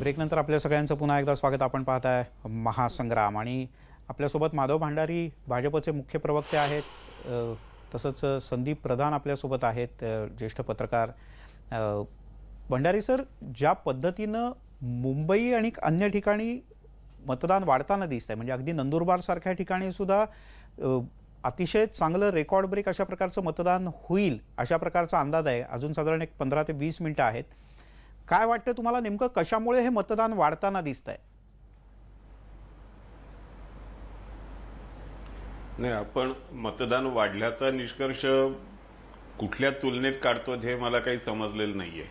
ब्रेकनंतर आपल्या सगळ्यांचं पुन्हा एकदा स्वागत आपण पाहत आहे महासंग्राम. आणि आपल्यासोबत माधव भांडारी भाजपचे मुख्य प्रवक्ते आहेत तसंच संदीप प्रधान आपल्यासोबत आहेत ज्येष्ठ पत्रकार. भंडारी सर ज्या पद्धतीनं मुंबई आणि अन्य ठिकाणी मतदान वाढताना दिसत आहे म्हणजे अगदी नंदुरबारसारख्या ठिकाणी सुद्धा अतिशय चांगलं रेकॉर्ड ब्रेक अशा प्रकारचं मतदान होईल अशा प्रकारचा अंदाज आहे. अजून साधारण एक पंधरा ते वीस मिनटं आहेत. काय वाटतं तुम्हाला नेमकं कशामुळे हे मतदान वाढताना दिसत आहे नाही आपण मतदान वाढल्याचा निष्कर्ष कुठल्या तुलनेत काढतो हे मला काही समजलेलं नाहीये.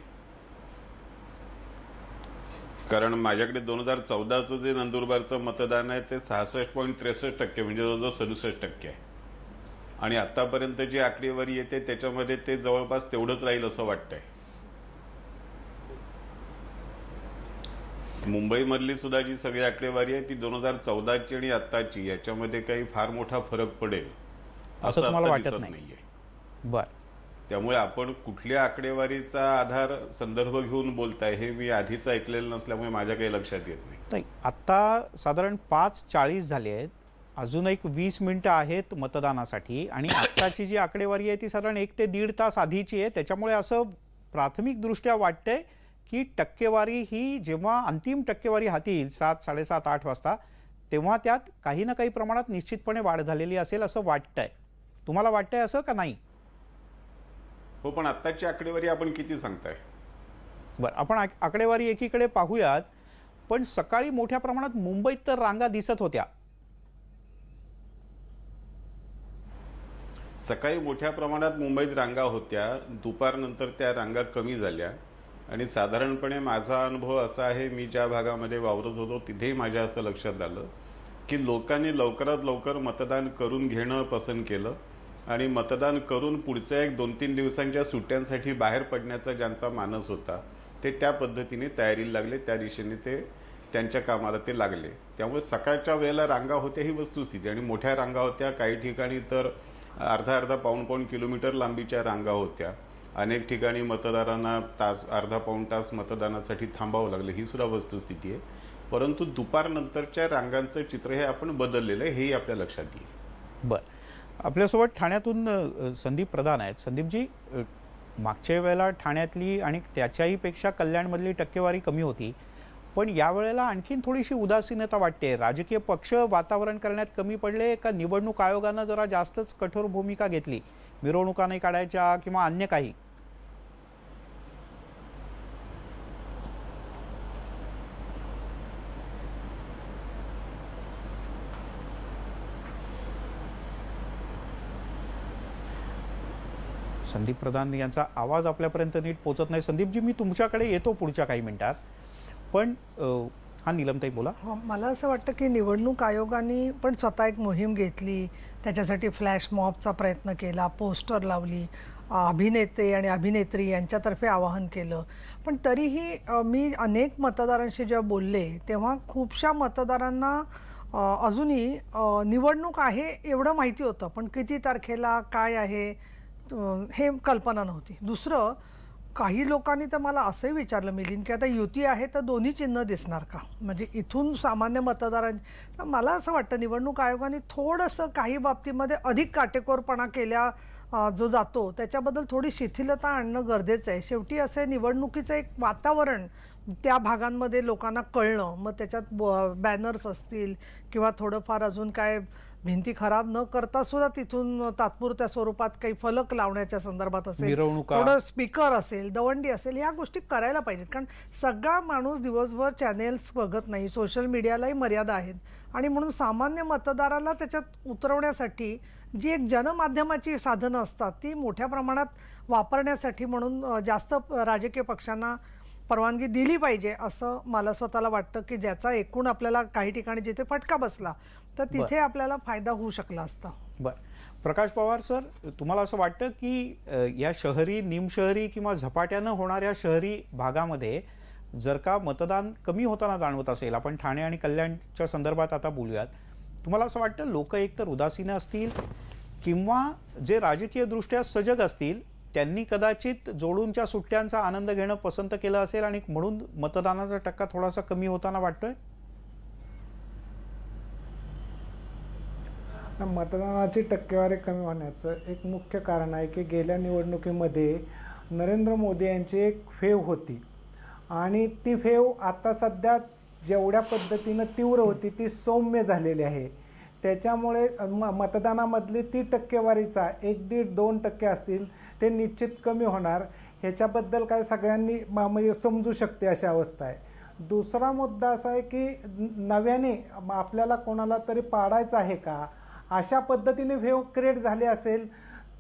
कारण माझ्याकडे दोन हजार चौदाचं जे नंदुरबारचं मतदान आहे ते सहासष्ट पॉईंट त्रेसष्ट टक्के म्हणजे जवळजवळ सदुसष्ट टक्के आहे. आणि आतापर्यंत जी आकडेवारी येते त्याच्यामध्ये ते जवळपास तेवढंच राहील असं वाटतंय. मुंबईमधली सुद्धा जी सगळी आकडेवारी आहे ती दोन हजार चौदाची आणि आत्ताची याच्यामध्ये काही फार मोठा फरक पडेल असं तुम्हाला आता वाटत? नाहीये. बर. त्यामुळे आपण कुठल्या आकडेवारीचा आधार संदर्भ घेऊन बोलताय हे मी आधीच ऐकलेलं नसल्यामुळे माझ्या काही लक्षात येत नाही. नाही आत्ता साधारण पाच चाळीस झाले आहेत. अजून एक वीस मिनिटं आहेत मतदानासाठी आणि आत्ताची जी आकडेवारी आहे ती साधारण एक ते दीड तास आधीची आहे. त्याच्यामुळे असं प्राथमिकदृष्ट्या वाटतंय की टक्केवारी ही जेव्हा अंतिम टक्केवारी हाती येईल सात साडेसात आठ वाजता तेव्हा त्यात काही ना काही प्रमाणात निश्चितपणे वाढ झालेली असेल असं वाटतंय. तुम्हाला वाटतंय असं का नाही? हो पण आत्ताची आकडेवारी आपण किती सांगताय? बरं आपण आक- आकडेवारी एकीकडे पाहूयात पण सकाळी मोठ्या प्रमाणात मुंबईत तर रांगा दिसत होत्या. सकाळी मोठ्या प्रमाणात मुंबईत रांगा होत्या दुपारनंतर त्या रांगा कमी झाल्या. आणि साधारणपणे माझा अनुभव असा आहे मी ज्या भागामध्ये वावरत होतो तिथेही माझ्या असं लक्षात आलं की लोकांनी लवकरात लवकर मतदान करून घेणं पसंत केलं आणि मतदान करून पुढच्या एक दोन तीन दिवसांच्या सुट्ट्यांसाठी बाहेर पडण्याचा ज्यांचा मानस होता ते त्या पद्धतीने तयारीला लागले. त्या दिशेने ते त्यांच्या कामाला ते लागले. त्यामुळे सकाळच्या वेळेला रांगा होत्या ही वस्तुस्थिती. आणि मोठ्या रांगा होत्या. काही ठिकाणी तर अर्धा अर्धा पाऊण पाऊण किलोमीटर लांबीच्या रांगा होत्या. अनेक ठिकाणी मतदारांना तास अर्धा पाऊण तास मतदानासाठी थांबावं लागलं ही सुद्धा वस्तुस्थिती आहे. परंतु दुपारनंतरच्या रांगांचं चित्र हे आपण बदललेलं आहे हेही आपल्या लक्षात येईल. बरं. आपल्यासोबत ठाण्यातून संदीप प्रधान आहेत. संदीपजी मागच्या वेळेला ठाण्यातली आणि त्याच्याही पेक्षा कल्याणमधली टक्केवारी कमी होती. पण यावेळेला आणखीन थोडीशी उदासीनता वाटते. राजकीय पक्ष वातावरण करण्यात कमी पडले का निवडणूक आयोगानं जरा जास्तच कठोर भूमिका घेतली? मिरवणुका नाही काढायच्या किंवा अन्य काही? संदीप प्रधान यांचा आवाज आपल्यापर्यंत नीट पोचत नाही. संदीपजी मी तुमच्याकडे येतो पुढच्या काही मिनिटात. पण हा निलमताई बोला. हो, मला असं वाटतं की निवडणूक आयोगाने पण स्वतः एक मोहीम घेतली. त्याच्यासाठी फ्लॅश मॉबचा प्रयत्न केला पोस्टर लावली अभिनेते आणि अभिनेत्री यांच्यातर्फे आवाहन केलं. पण तरीही मी अनेक मतदारांशी जेव्हा बोलले तेव्हा खूपशा मतदारांना अजूनही निवडणूक आहे एवढं माहिती होतं पण किती तारखेला काय आहे हे कल्पना नव्हती. दुसरं काही लोकांनी तर मला असंही विचारलं मिलिंद की आता युती आहे तर दोन्ही चिन्ह दिसणार का? म्हणजे इथून सामान्य मतदारांची तर मला असं वाटतं निवडणूक आयोगाने थोडंसं काही बाबतीमध्ये अधिक काटेकोरपणा केल्या जो जातो त्याच्याबद्दल थोडी शिथिलता आणणं गरजेचं आहे. शेवटी असं निवडणुकीचं एक वातावरण त्या भागांमध्ये लोकांना कळणं मग त्याच्यात बॅनर्स असतील किंवा थोडंफार अजून काय भिंती खराब न करता सुद्धा तिथून तात्पुरत्या स्वरूपात काही फलक लावण्याच्या संदर्भात असेल. थोडं स्पीकर असेल दवंडी असेल ह्या गोष्टी करायला पाहिजेत कारण सगळा माणूस दिवसभर चॅनेल्स बघत नाही सोशल मीडियालाही मर्यादा आहेत आणि म्हणून सामान्य मतदाराला त्याच्यात उतरवण्यासाठी जी एक जनमाध्यमाची साधनं असतात ती मोठ्या प्रमाणात वापरण्यासाठी म्हणून जास्त राजकीय पक्षांना परवानगी दिली पाहिजे असं मला स्वतःला वाटतं की ज्याचा एकूण आपल्याला काही ठिकाणी जिथे फटका बसला तर तिथे आपल्याला फायदा होऊ शकला असता. बरं. प्रकाश पवार सर तुम्हाला असं वाटतं की या शहरी निमशहरी किंवा झपाट्यानं होणाऱ्या शहरी भागामध्ये जर का मतदान कमी होताना जाणवत असेल आपण ठाणे आणि कल्याणच्या संदर्भात आता बोलूयात. तुम्हाला असं वाटतं लोक एकतर उदासीन असतील किंवा जे राजकीयदृष्ट्या सजग असतील त्यांनी कदाचित जोडूनच्या सुट्ट्यांचा आनंद घेणं पसंत केलं असेल आणि म्हणून मतदानाचा टक्का थोडासा कमी होताना वाटतोय? मतदानाची टक्केवारी कमी होण्याचं एक मुख्य कारण आहे की गेल्या निवडणुकीमध्ये नरेंद्र मोदी यांची एक फेव होती. आणि ती फेव आता सध्या जेवढ्या पद्धतीनं तीव्र होती ती सौम्य झालेली आहे. त्याच्यामुळे म मतदानामधली ती टक्केवारीचा एक दीड दोन टक्के असतील ते निश्चित कमी होणार. ह्याच्याबद्दल काय सगळ्यांनी म्हणजे समजू शकते अशी अवस्था आहे. दुसरा मुद्दा असा आहे की नव्याने आपल्याला कोणाला तरी पाडायचं आहे का? अशा पद्धतीने व्हेव क्रिएट झाली असेल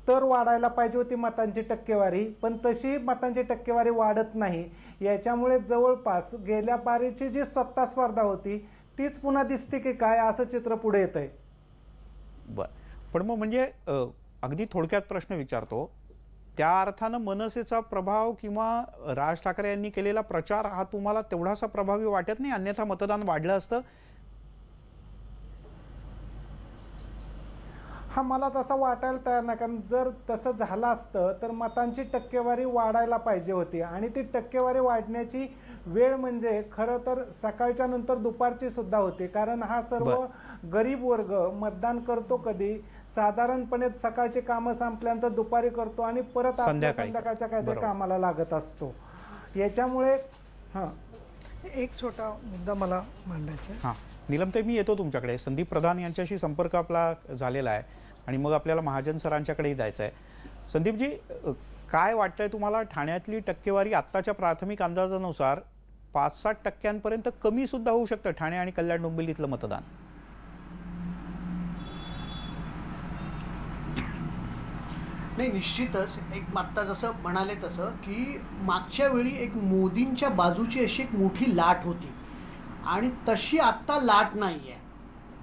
तर वाढायला पाहिजे होती मतांची टक्केवारी. पण तशी मतांची टक्केवारी वाढत नाही. याच्यामुळे जवळपास गेल्या पारीची जी सत्ता स्पर्धा होती तीच पुन्हा दिसते की काय असं चित्र पुढे येत आहे बर. पण मग म्हणजे अगदी थोडक्यात प्रश्न विचारतो. त्या अर्थानं मनसेचा प्रभाव किंवा राज ठाकरे यांनी केलेला प्रचार हा तुम्हाला तेवढासा प्रभावी वाटत नाही? अन्यथा मतदान वाढलं असतं? हा मला तसा वाटायला तयार नाही. कारण जर तसं झालं असतं तर मतांची टक्केवारी वाढायला पाहिजे होती. आणि ती टक्केवारी वाढण्याची वेळ म्हणजे खरं तर सकाळच्या नंतर दुपारची सुद्धा होती. कारण हा सर्व गरीब वर्ग मतदान करतो कधी. साधारणपणे सकाळची कामं संपल्यानंतर दुपारी करतो आणि परत. संध्याकाळच्या काहीतरी. कामाला लागत असतो. याच्यामुळे हां. एक छोटा मुद्दा मला मांडायचा आहे. हां. निलमते मी येतो तुमच्याकडे. संदीप प्रधान यांच्याशी संपर्क आपला झालेला आहे आणि मग आपल्याला महाजन सरांच्याकडेही जायचं आहे. संदीपजी काय वाटतंय तुम्हाला? ठाण्यातली टक्केवारी आत्ताच्या प्राथमिक अंदाजानुसार पाच सात टक्क्यांपर्यंत कमी सुद्धा होऊ शकतं ठाणे आणि कल्याण डोंबिवलीतलं मतदान. नाही निश्चितच. एक आत्ता जसं म्हणाले तसं की मागच्या वेळी एक मोदींच्या बाजूची अशी एक मोठी लाट होती. आणि तशी आत्ता लाट नाही आहे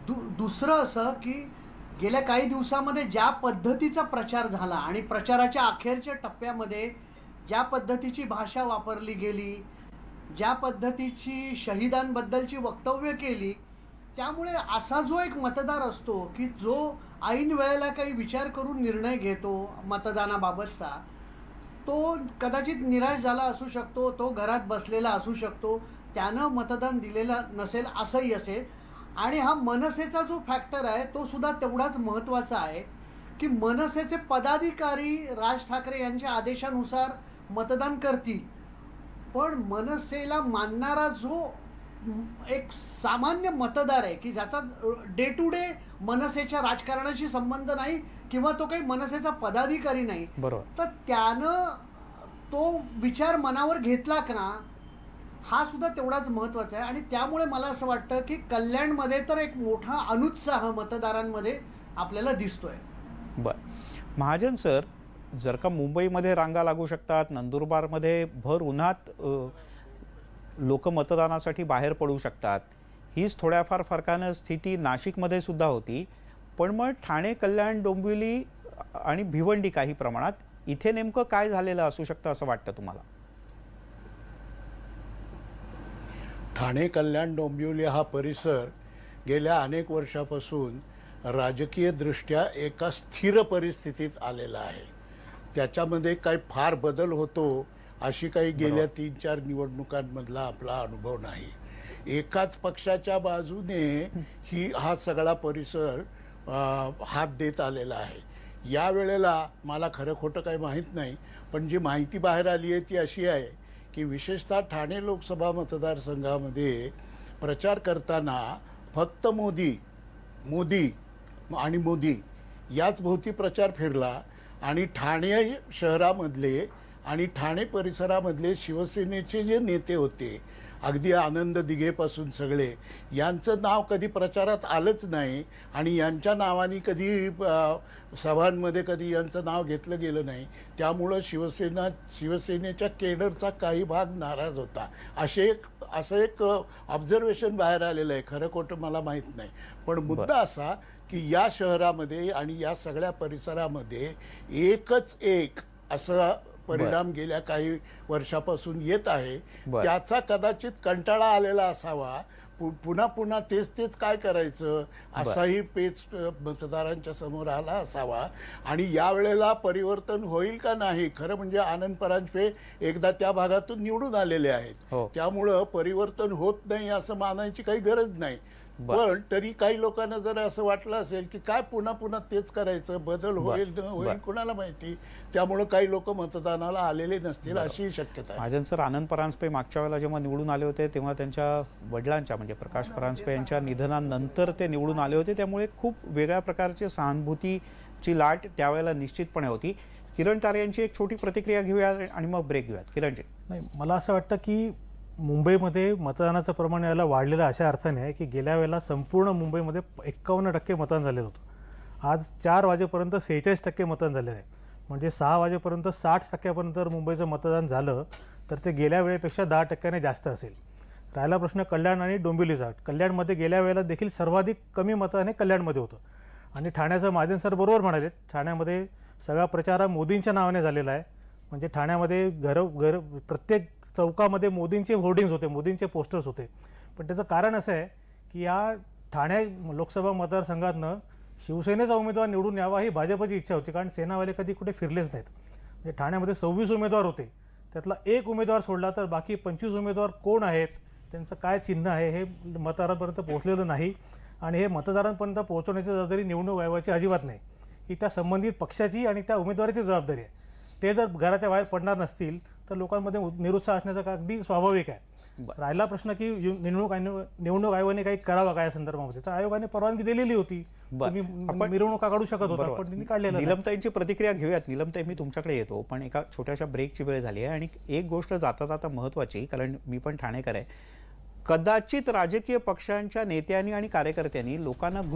दु दुसरं असं की गेल्या काही दिवसामध्ये ज्या पद्धतीचा प्रचार झाला आणि प्रचाराच्या अखेरच्या टप्प्यामध्ये ज्या पद्धतीची भाषा वापरली गेली ज्या पद्धतीची शहीदांबद्दलची वक्तव्य केली त्यामुळे असा जो एक मतदार असतो की जो ऐन वेळेला काही विचार करून निर्णय घेतो मतदानाबाबतचा तो कदाचित निराश झाला असू शकतो तो घरात बसलेला असू शकतो त्यानं मतदान दिलेलं नसेल असंही असेल आणि हा मनसेचा जो फॅक्टर आहे तो सुद्धा तेवढाच महत्त्वाचा आहे की मनसेचे पदाधिकारी राज ठाकरे यांच्या आदेशानुसार मतदान करतील. पण मनसेला मानणारा जो एक सामान्य मतदार आहे की ज्याचा डे टू डे मनसेच्या राजकारणाशी संबंध नाही किंवा तो काही मनसेचा पदाधिकारी नाही बरोबर. तर त्यानं तो विचार मनावर घेतला का हा सुद्धा तेवढाच महत्त्वाचा आहे. आणि त्यामुळे मला असं वाटतं की कल्याणमध्ये तर एक मोठा अनुत्साह मतदारांमध्ये आपल्याला दिसतोय. बर. महाजन सर जर का मुंबईमध्ये रांगा लागू शकतात नंदुरबारमध्ये भर उन्हात लोक मतदानासाठी बाहेर पडू शकतात हीच थोड्याफार फरकानं स्थिती नाशिकमध्ये सुद्धा होती. पण मग ठाणे कल्याण डोंबिवली आणि भिवंडी काही प्रमाणात इथे नेमकं काय झालेलं असू शकतं असं वाटतं तुम्हाला? ठाणे कल्याण डोंबिवली हा परिसर गेल्या अनेक वर्षापासून राजकीयदृष्ट्या एका स्थिर परिस्थितीत आलेला आहे. त्याच्यामध्ये काही फार बदल होतो अशी काही गेल्या तीन चार निवडणुकांमधला आपला अनुभव नाही. एकाच पक्षाच्या बाजूने ही हा सगळा परिसर हात देत आलेला आहे. या वेळेला मला खरं खोटं काही माहीत नाही पण जी माहिती बाहेर आली आहे ती अशी आहे की विशेषतः ठाणे लोकसभा मतदारसंघामध्ये प्रचार करताना फक्त मोदी मोदी आणि मोदी याच भोवती प्रचार फिरला आणि ठाणे शहरामधले आणि ठाणे परिसरामधले शिवसेनेचे जे नेते होते अगदी आनंद दिघेपासून सगळे. यांचं नाव कधी प्रचारात आलंच नाही आणि यांच्या नावाने कधी सभांमध्ये कधी यांचं नाव घेतलं गेलं नाही. त्यामुळं शिवसेना शिवसेनेच्या केडरचा काही भाग नाराज होता. असे एक असं एक ऑब्झर्वेशन बाहेर आलेलं आहे. खरं खोटं मला माहीत नाही. पण मुद्दा असा की या शहरामध्ये आणि या सगळ्या परिसरामध्ये एकच एक असं परिणाम गेल्या काही वर्षापासून येत आहे. त्याचा कदाचित कंटाळा आलेला असावा. पु- पुन्हा पुन्हा तेच तेच काय करायचं? असाही पेच मतदारांच्या समोर आला असावा. आणि यावेळेला परिवर्तन होईल का नाही खरं म्हणजे आनंद परांजपे एकदा त्या भागातून निवडून आलेले आहेत. हो. त्यामुळं परिवर्तन होत नाही असं मानायची काही गरज नाही. पण तरी काही लोकांना जर असं वाटलं असेल की काय पुन्हा पुन्हा तेच करायचं बदल होईल न होईल कुणाला माहिती? त्यामुळं काही लोक मतदानाला आलेले नसतील अशी शक्यता आहे. महाजन सर आनंद परांजपे मागच्या वेळेला जेव्हा निवडून आले होते तेव्हा त्यांच्या वडिलांच्या म्हणजे प्रकाश परांजपे यांच्या निधनानंतर ते निवडून आले होते. त्यामुळे खूप वेगळ्या प्रकारची सहानुभूतीची लाट त्यावेळेला निश्चितपणे होती. किरण तारे यांची एक छोटी प्रतिक्रिया घेऊया आणि मग ब्रेक घेऊयात. किरणजी. नाही मला असं वाटतं की मुंबईमध्ये मतदानाचं प्रमाण याला वाढलेलं अशा अर्थाने आहे की गेल्या वेळेला संपूर्ण मुंबईमध्ये एक्कावन्न टक्के मतदान झालेलं होतं. आज चार वाजेपर्यंत सेहेचाळीस टक्के मतदान झालेलं आहे. म्हणजे सहा वाजेपर्यंत साठ टक्क्यापर्यंत मुंबईचं मतदान झालं तर ते गेल्या वेळेपेक्षा दहा टक्क्याने जास्त असेल. राहिला प्रश्न कल्याण आणि डोंबिवलीचा कल्याणमध्ये गेल्या वेळेला देखील सर्वाधिक कमी मताने कल्याणमध्ये होतं. आणि ठाण्याचं महाजन सर बरोबर म्हणाले ठाण्यामध्ये सगळा प्रचार हा मोदींच्या नावाने झालेला आहे. म्हणजे ठाण्यामध्ये घर घर प्रत्येक चौकामध्ये मोदींचे होर्डिंग्स होते मोदींचे पोस्टर्स होते. पण त्याचं कारण असं आहे की या ठाणे लोकसभा मतदारसंघातनं शिवसेनेचा उमेदवार निवडून यावा ही भाजपची इच्छा होती कारण सेनावाले कधी कुठे फिरलेच नाहीत. म्हणजे ठाण्यामध्ये सव्वीस उमेदवार होते. त्यातला एक उमेदवार सोडला तर बाकी पंचवीस उमेदवार कोण आहेत? त्यांचं काय चिन्ह आहे हे मतदारांपर्यंत पोहोचलेलं नाही. आणि हे मतदारांपर्यंत पोहोचवण्याची जबाबदारी निवडणूक आयोगाची अजिबात नाही. ही त्या संबंधित पक्षाची आणि त्या उमेदवाराची जबाबदारी आहे. ते जर घराच्या बाहेर पडणार नसतील तर लोकांमध्ये निरुत्साह असण्याचं अगदी स्वाभाविक आहे. राहिला प्रश्न की निवडणूक निवडणूक आयोगाने काही करावं काय या संदर्भामध्ये? तर आयोगाने परवानगी दिलेली होती. मिरवणुका काढू शकत होता. पण त्यांनी काढलेलं. निलमताईंची प्रतिक्रिया घेऊयात. निलमताई मी तुमच्याकडे येतो पण एका छोट्याशा ब्रेकची वेळ झाली आहे. आणि एक गोष्ट जाता जाता महत्वाची कारण मी पण ठाणेकर आहे. कदाचित राजकीय पक्षांच्या नेत्यांनी आणि कार्यकर्त्यांनी लोकांना गृह